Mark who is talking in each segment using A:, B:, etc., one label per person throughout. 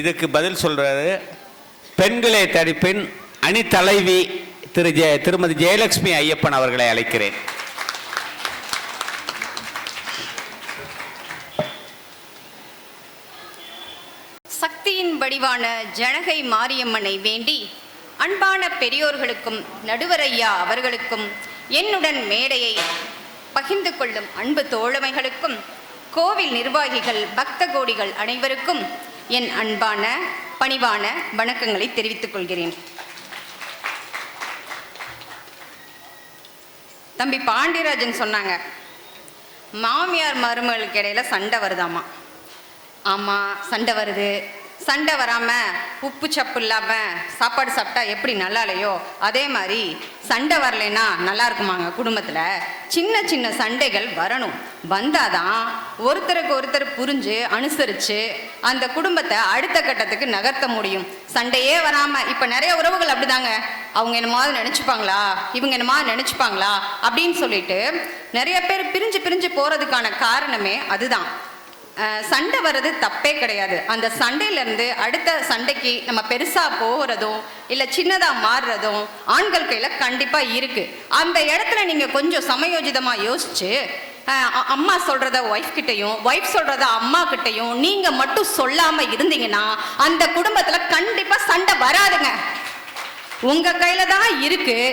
A: இதுக்கு பதில் சொல்றாரு. பெண்களை தடிப்பின் அணித்தலைவி திரு ஜெய திருமதி ஜெயலட்சுமி ஐயப்பன் அவர்களை அழைக்கிறேன்.
B: சக்தியின் வடிவான ஜனகை மாரியம்மனை வேண்டி அன்பான பெரியோர்களுக்கும் நடுவரையா அவர்களுக்கும் என்னுடன் மேடையை பகிர்ந்து கொள்ளும் அன்பு தோழமைகளுக்கும் கோவில் நிர்வாகிகள் பக்த கோடிகள் அனைவருக்கும் என் அன்பான பணிவான வணக்கங்களை தெரிவித்துக் கொள்கிறேன். தம்பி பாண்டியராஜன் சொன்னாங்க மாமியார் மருமகளுக்கு இடையில சண்டை வருதாமா? ஆமாம் சண்டை வருது. சண்டை வராமல் உப்பு சப்பு இல்லாமல் சாப்பாடு சாப்பிட்டா எப்படி நல்லா இல்லையோ அதே மாதிரி சண்டை வரலைன்னா நல்லா இருக்குமாங்க குடும்பத்தில்? சின்ன சின்ன சண்டைகள் வரணும். வந்தாதான் ஒருத்தருக்கு ஒருத்தர் புரிஞ்சு அனுசரித்து அந்த குடும்பத்தை அடுத்த கட்டத்துக்கு நகர்த்த முடியும். சண்டையே வராமல் இப்போ நிறைய உறவுகள் அப்படிதாங்க. அவங்க என்னமாவது நினச்சிப்பாங்களா? இவங்க என்னமாவது நினச்சிப்பாங்களா? அப்படின்னு சொல்லிட்டு நிறைய பேர் பிரிஞ்சு பிரிஞ்சு போகிறதுக்கான காரணமே அதுதான். சண்டை வர்றது தப்பே கிடையாது. அந்த சண்டையிலேருந்து அடுத்த சண்டைக்கு நம்ம பெருசாக போகிறதும் இல்லை சின்னதாக மாறுறதும் ஆண்கள் கையில் கண்டிப்பாக இருக்குது அந்த இடத்துல நீங்கள் கொஞ்சம் சமயோஜிதமாக யோசிச்சு அம்மா சொல்கிறத ஒய்ஃப் கிட்டேயும் ஒய்ஃப் சொல்கிறத அம்மா கிட்டேயும் நீங்கள் மட்டும் சொல்லாமல் இருந்தீங்கன்னா அந்த குடும்பத்தில் கண்டிப்பாக சண்டை வராதுங்க. உங்கள் கையில் தான் இருக்குது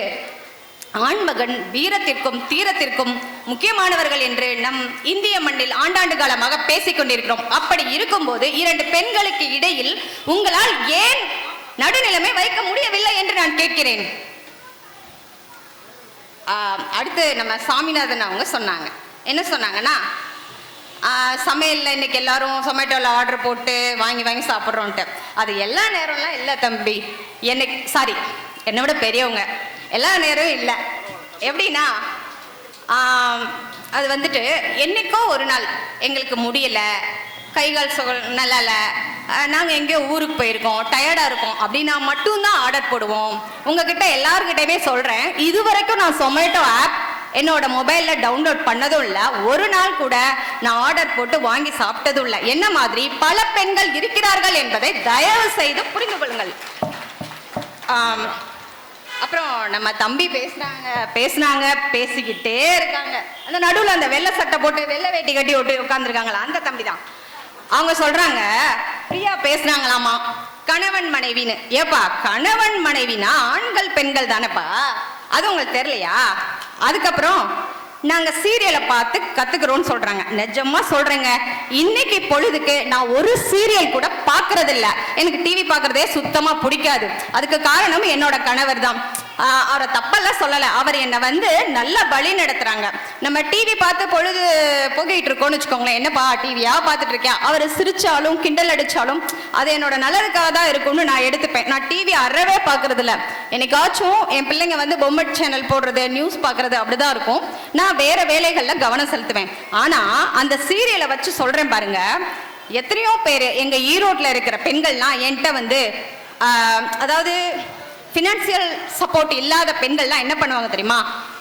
B: ஆண்மகன் வீரத்திற்கும் தீரத்திற்கும் முக்கியமானவர்கள் என்று நம் இந்திய மண்ணில் ஆண்டாண்டு காலமாக பேசிக் கொண்டிருக்கிறோம். அப்படி இருக்கும்போது இரண்டு பெண்களுக்கு இடையில் உங்களால் ஏன் நடுநிலைமை வைக்க முடியவில்லை என்று நான் கேட்கிறேன். அடுத்து நம்ம சாமிநாதன் அவங்க சொன்னாங்க. என்ன சொன்னாங்கன்னா சமையலில் சமையல்ல இன்னைக்கு எல்லாரும் சொமேட்டோவில் ஆர்டர் போட்டு வாங்கி வாங்கி சாப்பிட்றோன்ட்டு. அது எல்லா நேரம்லாம் இல்லை தம்பி. என்னைக்கு சாரி என்னை விட பெரியவங்க. எல்லா நேரம் இல்லை. எப்படின்னா அது வந்துட்டு என்னைக்கோ ஒரு நாள் எங்களுக்கு முடியலை கைகால் சுக நல்லால நாங்கள் எங்கேயோ ஊருக்கு போயிருக்கோம் டயர்டாக இருக்கோம் அப்படின்னா மட்டும்தான் ஆர்டர் போடுவோம். உங்ககிட்ட எல்லாருக்கிட்டையுமே சொல்கிறேன் இது வரைக்கும் நான் சொமேட்டோ ஆப் என்னோட மொபைலில் டவுன்லோட் பண்ணதும் இல்லை ஒரு நாள் கூட நான் ஆர்டர் போட்டு வாங்கி சாப்பிட்டதும் இல்லை. என்ன மாதிரி? பல பெண்கள் இருக்கிறார்கள் என்பதை தயவு செய்து புரிந்து கொள்ளுங்கள். அப்புறம் நம்ம தம்பி பேசுனாங்க பேசுனாங்க பேசிக்கிட்டே இருக்காங்க. அந்த நடுவில் அந்த வெள்ளை சட்டை போட்டு வெள்ளை வேட்டி கட்டி விட்டு உட்காந்துருக்காங்களா அந்த தம்பி தான் அவங்க சொல்றாங்க பிரியா பேசுனாங்களாமா கணவன் மனைவின்னு. ஏப்பா கணவன் மனைவினா ஆண்கள் பெண்கள் தானேப்பா? அது உங்களுக்கு தெரியலையா? அதுக்கப்புறம் நாங்க சீரியலை பார்த்து கத்துக்கிறோம்னு சொல்றாங்க. நிஜமா சொல்றேங்க. இன்னைக்கு பொழுதுக்கு நான் ஒரு சீரியல் கூட பார்க்கறதில்ல. எனக்கு டிவி பார்க்குறதே சுத்தமா பிடிக்காது. அதுக்கு காரணம் என்னோட கணவர் தான். அவரை தப்பெல்லாம் சொல்லலை. அவர் என்னை வந்து நல்லா வழி நடத்துறாங்க. நம்ம டிவி பார்த்து பொழுது போகிட்டு இருக்கோம்னு வச்சுக்கோங்களேன். என்னப்பா டிவியா பார்த்துட்டு இருக்கேன் அவர் சிரிச்சாலும் கிண்டல் அடிச்சாலும் அது என்னோட நல்லதுக்காக தான் இருக்கும்னு நான் எடுத்துப்பேன். நான் டிவி அறவே பார்க்கறது என்னைக்காச்சும் என் பிள்ளைங்க வந்து பொம்மை சேனல் போடுறது நியூஸ் பார்க்கறது அப்படிதான் இருக்கும். நான் வேற வேலைகள்ல கவனம் செலுத்துவேன். ஆனா அந்த சீரியலை வச்சு சொல்றேன் பாருங்க. எத்தனையோ பேர் எங்க ஈரோட்ல இருக்கிற பெண்கள்லாம் என்கிட்ட வந்து அதாவது ஃபினான்சியல் சப்போர்ட் இல்லாத பெண்கள்லாம் என்ன பண்ணுவாங்க தெரியுமா?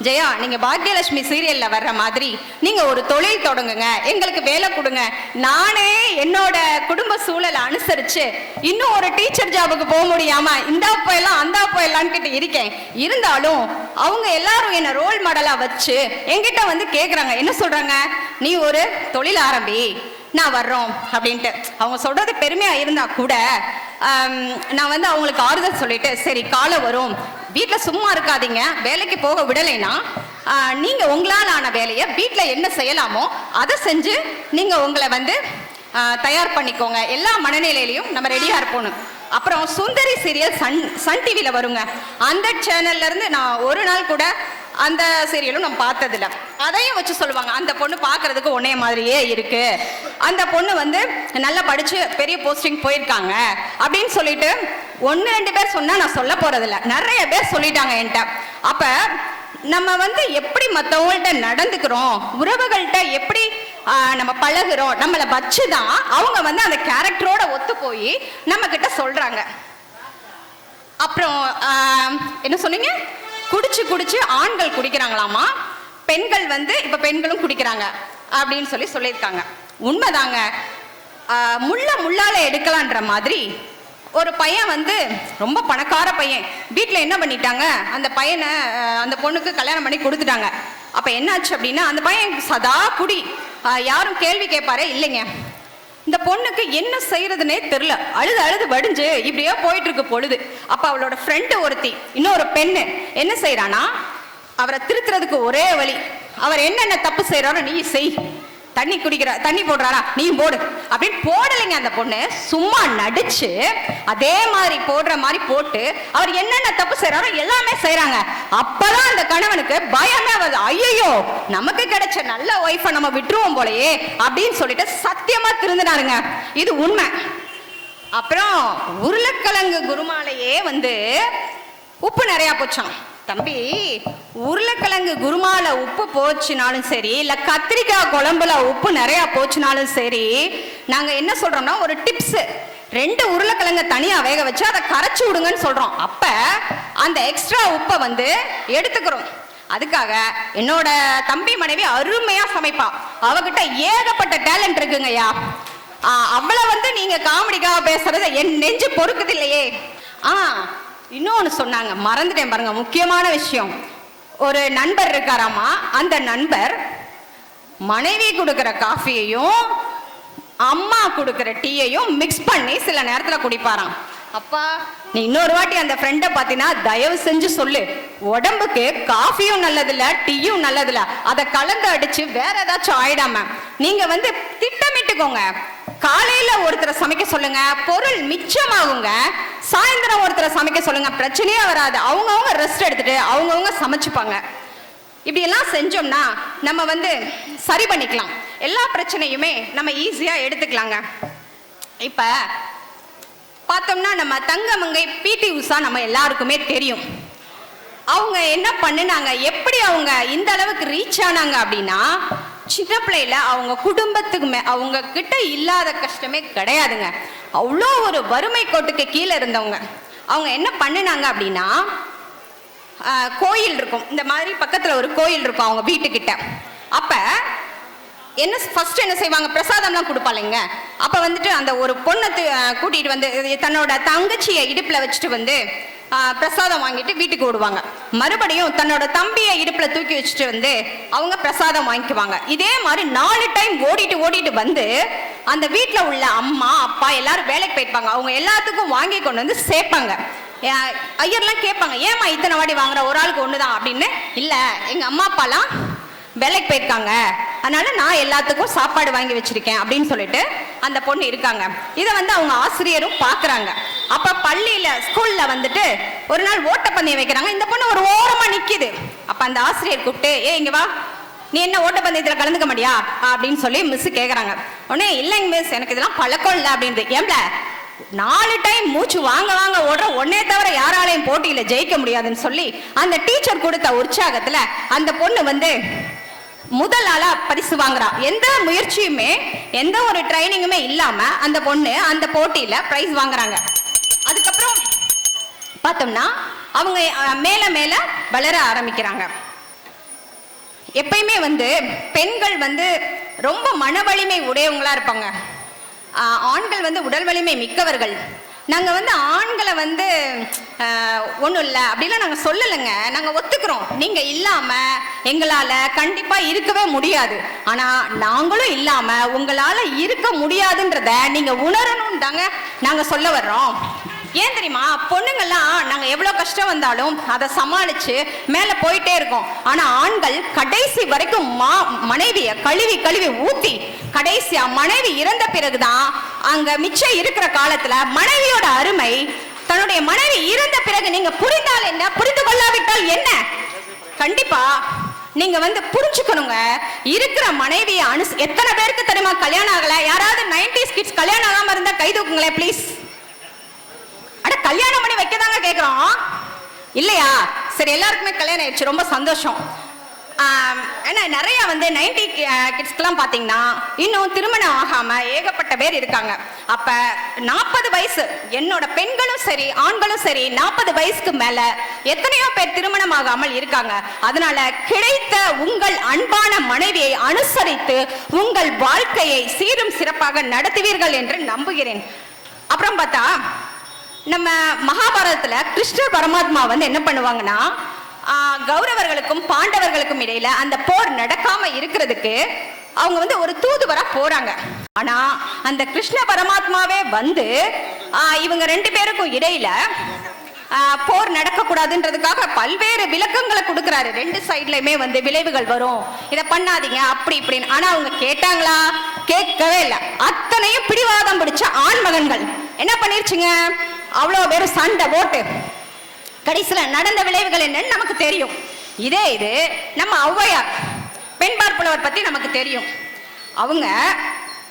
B: ஜெயா நீங்கள் பாக்யலட்சுமி சீரியலில் வர்ற மாதிரி நீங்கள் ஒரு தொழில் தொடங்குங்க. எங்களுக்கு வேலை கொடுங்க. நானே என்னோட குடும்ப சூழலை அனுசரித்து இன்னும் ஒரு டீச்சர் ஜாபுக்கு போக முடியாமல் இந்தா போயெல்லாம் அந்தா போயெல்லாம் கிட்ட இருக்கேன். இருந்தாலும் அவங்க எல்லாரும் என்னை ரோல் மாடலாக வச்சு என்கிட்ட வந்து கேட்குறாங்க என்ன சொல்கிறாங்க நீ ஒரு தொழில் ஆரம்பி நான் வர்றோம். அப்படின்ட்டு. அவங்க சொல்கிறது பெருமையாக இருந்தால் கூட நான் வந்து அவங்களுக்கு ஆறுதல் சொல்லிட்டு சரி காலை வரும். வீட்டில் சும்மா இருக்காதீங்க. வேலைக்கு போக விடலைன்னா நீங்கள் உங்களால் ஆன வேலையை வீட்டில் என்ன செய்யலாமோ அதை செஞ்சு நீங்கள் உங்களை வந்து தயார் பண்ணிக்கோங்க. எல்லா மனநிலையிலையும் நம்ம ரெடியாக இருப்போம் அப்புறம் சுந்தரி சீரியல் சன் சன் டிவியில் வருங்க. அந்த சேனல்லேருந்து நான் ஒரு நாள் கூட அந்த சீரியலும் நான் பார்த்ததில்ல. அதையும் வச்சு சொல்லுவாங்க அந்த பொண்ணு பார்க்கறதுக்கு ஒன்னே மாதிரியே இருக்கு. அந்த பொண்ணு வந்து நல்லா படிச்சு பெரிய போஸ்டிங் போயிருக்காங்க அப்படின்னு சொல்லிட்டு ஒன்று ரெண்டு பேர் சொன்னா நான் சொல்ல போறதில்ல. நிறைய பேர் சொல்லிட்டாங்க என்கிட்ட. அப்ப நம்ம வந்து எப்படி மற்றவங்கள்ட்ட நடந்துக்கிறோம் உறவுகள்கிட்ட எப்படி நம்ம பழகுறோம் நம்மளை வச்சு தான் அவங்க வந்து அந்த கேரக்டரோட ஒத்து போய் நம்ம கிட்ட சொல்றாங்க. அப்புறம் என்ன சொன்னீங்க? குடிச்சு குடிச்சு ஆண்கள் குடிக்கிறாங்களாமா? பெண்கள் வந்து இப்ப பெண்களும் குடிக்கிறாங்க அப்படின்னு சொல்லி சொல்லியிருக்காங்க. உண்மைதாங்க. முள்ள முள்ளால எடுக்கலான்ற மாதிரி ஒரு பையன் வந்து ரொம்ப பணக்கார பையன். வீட்டில் என்ன பண்ணிட்டாங்க? அந்த பையனை அந்த பொண்ணுக்கு கல்யாணம் பண்ணி கொடுத்துட்டாங்க. அப்போ என்னாச்சு அப்படின்னா அந்த பையன் சதா குடி. யாரும் கேள்வி கேட்பாரே இல்லைங்க. இந்த பொண்ணுக்கு என்ன செய்யறதுனே தெரியல. அழுது அழுது வடிஞ்சு இப்படியே போயிட்டு இருக்கு பொழுது. அப்ப அவளோட ஃப்ரெண்டு ஒருத்தி இன்னொரு பெண்ணு என்ன செய்யறானா அவரை திருத்துறதுக்கு ஒரே வழி. அவர் என்னென்ன தப்பு செய்யறாரோ நீ செய். தண்ணி குடிக்கிற தண்ணி போடுறாரா நீ போடு. அப்படின்னு போடலைங்க அந்த பொண்ணு. சும்மா நடிச்சு அதே மாதிரி போடுற மாதிரி போட்டு அவர் என்னென்ன தப்பு செய்யறாரோ எல்லாமே செய்யறாங்க அப்பதான் அந்த கணவனுக்கு பயமே வருது ஐயோ நமக்கு கிடைச்ச நல்ல ஒய்ஃபை நம்ம விட்டுருவோம் போலயே அப்படின்னு சொல்லிட்டு சத்தியமா திருந்தினாருங்க. இது உண்மை. அப்புறம் உருளைக்கிழங்கு குருமாலையே வந்து உப்பு நிறையா போச்சான் தம்பி உருளைக்கிழங்கு குருமால உப்பு போச்சுனாலும் சரி இல்ல கத்திரிக்காய் குழம்புல உப்பு நிறையா போச்சுனாலும் சரி நாங்க என்ன சொல்றோம்னா ஒரு டிப்ஸ் ரெண்டு உருளைக்கிழங்க தனியா வேக வச்சு அதை கரைச்சி விடுங்கன்னு சொல்றோம். அப்ப அந்த எக்ஸ்ட்ரா உப்பை வந்து எடுத்துக்கிறோம். அதுக்காக என்னோட தம்பி மனைவி அருமையா சமைப்பா. அவகிட்ட ஏகப்பட்ட டேலண்ட் இருக்குங்கய்யா. ஆ, அவளை வந்து நீங்க காமெடிக்காக பேசுறது என் நெஞ்சு பொறுக்குது இல்லையே. ஆ இன்னொன்று சொன்னாங்க மறந்துட்டேன் பாருங்க முக்கியமான விஷயம். ஒரு நண்பர் இருக்காராமா? அந்த நண்பர் மனைவி கொடுக்குற காஃபியையும் அம்மா கொடுக்குற டீயையும் மிக்ஸ் பண்ணி சில நேரத்தில் குடிப்பாராம். அப்பா நீ இன்னொரு வாட்டி அந்த ஃப்ரெண்டை பார்த்தீங்கன்னா தயவு செஞ்சு சொல்லு. உடம்புக்கு காஃபியும் நல்லதில்ல டீயும் நல்லதில்ல. அதை கலந்து அடிச்சு வேற ஏதாச்சும் ஆயிடாம. நீங்க வந்து திட்டமிட்டுக்கோங்க. காலையில ஒருத்தரை சமைக்க சொல்லுங்க பொருள் மிச்சமாகுங்க. சாயந்தரம் ஒருத்தரை சமைக்க சொல்லுங்க. பிரச்சனையே வராது. அவங்கவுங்க ரெஸ்ட் எடுத்துட்டு அவங்கவுங்க சமைச்சுப்பாங்க. இப்படி எல்லாம் செஞ்சோம்னா நம்ம வந்து சரி பண்ணிக்கலாம். எல்லா பிரச்சனையுமே நம்ம ஈஸியா எடுத்துக்கலாங்க. இப்ப பார்த்தோம்னா நம்ம தங்கமங்கை பிடி உஷா நம்ம எல்லாருக்குமே தெரியும். அவங்க என்ன பண்ணுனாங்க? எப்படி அவங்க இந்த அளவுக்கு ரீச் ஆனாங்க அப்படின்னா சின்ன பிள்ளையில அவங்க குடும்பத்துக்கு அவங்க கிட்ட இல்லாத கஷ்டமே கிடையாதுங்க. அவ்வளோ ஒரு வறுமை கோட்டுக்கு கீழே இருந்தவங்க. அவங்க என்ன பண்ணுனாங்க அப்படின்னா கோயில் இருக்கும். இந்த மாதிரி பக்கத்தில் ஒரு கோயில் இருக்கும் அவங்க வீட்டுக்கிட்ட. அப்போ என்ன ஃபர்ஸ்ட் என்ன செய்வாங்க? பிரசாதம்லாம் கொடுப்பாளைங்க அப்போ வந்துட்டு அந்த ஒரு பொண்ணை கூட்டிகிட்டு வந்து தன்னோட தங்கச்சியை இடுப்பில் வச்சுட்டு வந்து பிரசாதம் வாங்கிட்டு வீட்டுக்கு விடுவாங்க மறுபடியும் தன்னோட தம்பியை இடுப்பில் தூக்கி வச்சுட்டு வந்து அவங்க பிரசாதம் வாங்கிக்குவாங்க. இதே மாதிரி நாலு டைம் ஓடிட்டு ஓடிட்டு வந்து அந்த வீட்டில் உள்ள அம்மா அப்பா எல்லாரும் வேலைக்கு போயிருப்பாங்க அவங்க எல்லாத்துக்கும் வாங்கி கொண்டு வந்து சேர்ப்பாங்க. ஐயர்லாம் கேட்பாங்க ஏம்மா இத்தனை வாடி வாங்குற? ஒரு ஆளுக்கு ஒண்ணுதான் அப்படின்னு. இல்ல எங்க அம்மா அப்பாலாம் வேலைக்கு போயிருக்காங்க. அதனால நான் எல்லாத்துக்கும் சாப்பாடு வாங்கி வச்சிருக்கேன் அப்படின்னு சொல்லிட்டு அந்த பொண்ணு இருக்காங்க. இதை வந்து அவங்க ஆசிரியரும் பாக்குறாங்க. அப்ப பள்ளியில ஸ்கூல்ல வந்துட்டு ஒரு நாள் ஓட்டப்பந்தயம் வைக்கிறாங்க. இந்த பொண்ணு ஒரு ஓரமா நிக்குது. அப்ப அந்த ஆசிரியர் கூப்பிட்டு ஏ இங்க வா. நீ என்ன ஓட்டப்பந்தயத்தில் கலந்துக்க மாட்டியா? அப்படின்னு சொல்லி மிஸ் கேட்குறாங்க உடனே இல்லைங்க மிஸ் எனக்கு இதெல்லாம் பழக்கம் இல்லை அப்படின்றது ஏம்ல நாலு டைம் மூச்சு வாங்க வாங்க ஓடுற ஒன்னே தவிர யாராலையும் போட்டியில ஜெயிக்க முடியாதுன்னு சொல்லி அந்த டீச்சர் கொடுத்த உற்சாகத்துல அந்த பொண்ணு வந்து முதல் ஆளா பரிசு வாங்குறா. எந்த முயற்சியுமே எந்த ஒரு ட்ரைனிங்குமே இல்லாம அந்த பொண்ணு அந்த போட்டியில பிரைஸ் வாங்குறாங்க. அதுக்கப்புறம் பார்த்தோம்னா அவங்க மேல மேல வளர ஆரம்பிக்கிறாங்க. எப்பயுமே வந்து பெண்கள் வந்து ரொம்ப மன வலிமை உடையவங்களா இருப்பாங்க. ஆண்கள் வந்து உடல் வலிமை மிக்கவர்கள். நாங்கள் வந்து ஆண்களை வந்து ஒன்றும் இல்லை அப்படிலாம் நாங்கள் சொல்லலைங்க. நாங்கள் ஒத்துக்கிறோம். நீங்கள் இல்லாமல் எங்களால் கண்டிப்பாக இருக்கவே முடியாது. ஆனால் நாங்களும் இல்லாமல் உங்களால் இருக்க முடியாதுன்றத நீங்கள் உணரணும் தாங்க நாங்கள் சொல்ல வர்றோம். ஏன் தெரியுமா? பொண்ணுங்கள்லாம் நாங்க எவ்வளவு கஷ்டம் வந்தாலும் அதை சமாளிச்சு மேல போயிட்டே இருக்கோம். ஆனா ஆண்கள் கடைசி வரைக்கும் மா மனைவிய கழுவி கழுவி ஊத்தி கடைசியா மனைவி இறந்த பிறகுதான் அங்க மிச்சம் இருக்கிற காலத்துல மனைவியோட அருமை தன்னுடைய மனைவி இறந்த பிறகு நீங்க புரிந்தால் என்ன? புரிந்து கொள்ளாவிட்டால் என்ன? கண்டிப்பா நீங்க வந்து புரிஞ்சுக்கணுங்க. இருக்கிற மனைவியை அனுச எத்தனை பேருக்கு தெரியுமா கல்யாணம் ஆகல? யாராவது நைன்டிஸ் கிட்ஸ் கல்யாணம் ஆகாம இருந்தா கை தூக்குங்களேன் ப்ளீஸ் அட கல்யாணம் பண்ணி வைக்க தாங்க கேட்குறோம் இல்லையா? சரி எல்லாருக்குமே கல்யாணம் ஆயிடுச்சு ரொம்ப சந்தோஷம். ஏன்னா நிறைய வந்து நைன்டி கிட்ஸ்க்கெலாம் பார்த்தீங்கன்னா இன்னும் திருமணம் ஆகாமல் ஏகப்பட்ட பேர் இருக்காங்க. அப்போ நாற்பது வயசு என்னோட பெண்களும் சரி ஆண்களும் சரி நாற்பது வயசுக்கு மேலே எத்தனையோ பேர் திருமணம் ஆகாமல் இருக்காங்க. அதனால கிடைத்த உங்கள் அன்பான மனைவியை அனுசரித்து உங்கள் வாழ்க்கையை சீரும் சிறப்பாக நடத்துவீர்கள் என்று நம்புகிறேன். அப்புறம் பார்த்தா நம்ம மகாபாரதத்துல கிருஷ்ண பரமாத்மா வந்து என்ன பண்ணுவாங்கன்னா கௌரவர்களுக்கும் பாண்டவர்களுக்கும் இடையில அந்த போர் நடக்காம இருக்கிறதுக்கு அவங்க வந்து ஒரு தூதுவரா போறாங்க. ஆனா அந்த கிருஷ்ண பரமாத்மாவே வந்து இவங்க ரெண்டு பேருக்கும் இடையில போர் நடக்கக்கூடாதுன்றதுக்காக பல்வேறு விளக்கங்களை கொடுக்கறாரு. ரெண்டு சைட்லயுமே வந்து விளைவுகள் வரும். இதை பண்ணாதீங்க அப்படி இப்படின்னு. ஆனா அவங்க கேட்டாங்களா? கேட்கவே இல்லை. அத்தனையும் பிடிவாதம் பிடிச்ச ஆண்மகன்கள். என்ன பண்ணிருச்சுங்க? அவ்வளோ பேர் சண்டை போட்டு கடைசியில் நடந்த விளைவுகள் என்னன்னு நமக்கு தெரியும். இதே இது நம்ம ஔவையார் பெண் பார்ப்புலவர் பற்றி நமக்கு தெரியும். அவங்க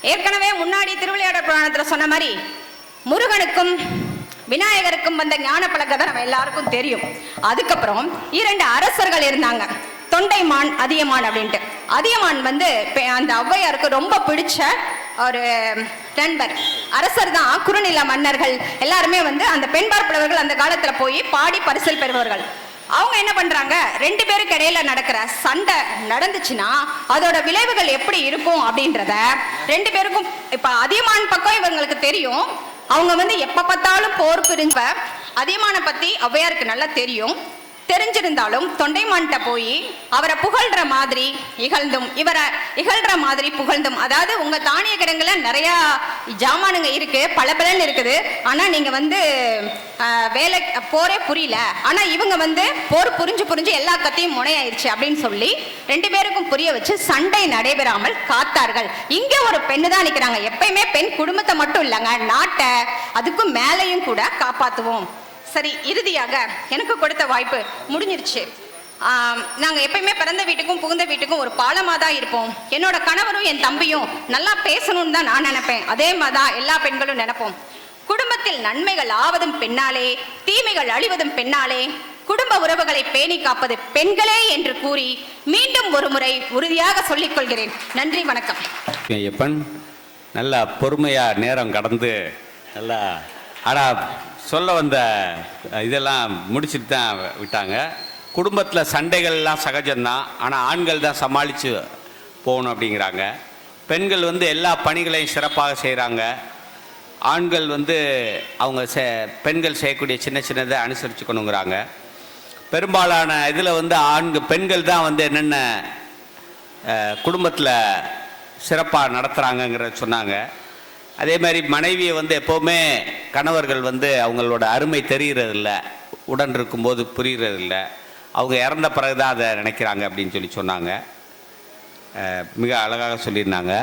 B: ஏற்கனவே முன்னாடி திருவிளையாடல் புராணத்தில் சொன்ன மாதிரி முருகனுக்கும் விநாயகருக்கும் வந்த ஞான பழக்கத்தை நம்ம எல்லாருக்கும் தெரியும். அதுக்கப்புறம் இரண்டு அரசர்கள் இருந்தாங்க. தொண்டைமான் அதியமான் அப்படின்ட்டு. அதியமான் வந்து பெ- அந்த ஔவையாருக்கு ரொம்ப பிடிச்ச ஒரு நண்பர். அரசர் தான் குறுநில மன்னர்கள். எல்லாருமே வந்து அந்த பெண் பார்ப்புலவர்கள் அந்த காலத்துல போய் பாடி பரிசில் பெறுபவர்கள். அவங்க என்ன பண்றாங்க? ரெண்டு பேருக்கு இடையில நடக்கிற சண்டை நடந்துச்சுன்னா அதோட விளைவுகள் எப்படி இருக்கும் அப்படின்றத ரெண்டு பேருக்கும் இப்ப அதியமான் பக்கம் இவங்களுக்கு தெரியும். அவங்க வந்து எப்ப பார்த்தாலும் போர் பிரிஞ்ச அதியமான பத்தி ஔவையாருக்கு நல்லா தெரியும். தெரிஞ்சிருந்தாலும் தொண்டைமான்கிட்ட போய் அவரை புகழ்ற மாதிரி இகழ்ந்தும் இவரை இகழ்ற மாதிரி புகழ்ந்தும். அதாவது உங்க தானிய கிடங்குல நிறைய ஜாமானுங்க இருக்கு பல இருக்குது. ஆனா நீங்க வந்து வேலை போரே புரியல. ஆனா இவங்க வந்து போர் புரிஞ்சு புரிஞ்சு எல்லா கத்தையும் முனையாயிருச்சு அப்படின்னு சொல்லி ரெண்டு பேருக்கும் புரிய வச்சு சண்டை நடைபெறாமல் காத்தார்கள். இங்க ஒரு பெண்ணு தான் நிக்கிறாங்க. எப்பயுமே பெண் குடும்பத்தை மட்டும் இல்லைங்க நாட்டை அதுக்கும் மேலையும் கூட காப்பாத்துவோம். சரி இறுதியாக எனக்கு கொடுத்த வாய்ப்பு முடிஞ்சிருச்சு. நாங்கள் எப்பயுமே பிறந்த வீட்டுக்கும் புகுந்த வீட்டுக்கும் ஒரு பாலமாக தான் இருப்போம். என்னோட கணவரும் என் தம்பியும் நல்லா பேசணும்னு தான் நான் நினைப்பேன். அதே மாதிரி தான் எல்லா பெண்களும் நினைப்போம். குடும்பத்தில் நன்மைகள் ஆவதும் பெண்ணாலே தீமைகள் அழிவதும் பெண்ணாலே குடும்ப உறவுகளை பேணி காப்பது பெண்களே என்று கூறி மீண்டும் ஒரு முறை உறுதியாக சொல்லிக் கொள்கிறேன். நன்றி வணக்கம்.
A: எப்பன் நல்லா பொறுமையாக நேரம் கடந்து நல்லா ஆனால் சொல்ல வந்த இதெல்லாம் முடிச்சுட்டு தான் விட்டாங்க. குடும்பத்தில் சண்டைகள்லாம் சகஜம்தான். ஆனால் ஆண்கள் தான் சமாளித்து போகணும் அப்படிங்கிறாங்க. பெண்கள் வந்து எல்லா பணிகளையும் சிறப்பாக செய்கிறாங்க ஆண்கள் வந்து அவங்க செ பெண்கள் செய்யக்கூடிய சின்ன சின்னதை அனுசரிச்சுக்கணுங்கிறாங்க. பெரும்பாலான இதில் வந்து ஆண்கள் பெண்கள் தான் வந்து என்னென்ன குடும்பத்தில் சிறப்பாக நடத்துகிறாங்கங்கிறத சொன்னாங்க. அதே மாதிரி மனைவியை வந்து எப்போவுமே கணவர்கள் வந்து அவங்களோட அருமை தெரிகிறதில்ல உடன் இருக்கும்போது புரிகிறதில்ல அவங்க இறந்த பிறகு தான் அதை நினைக்கிறாங்க அப்படின்னு சொல்லி சொன்னாங்க. மிக அழகாக சொல்லியிருந்தாங்க.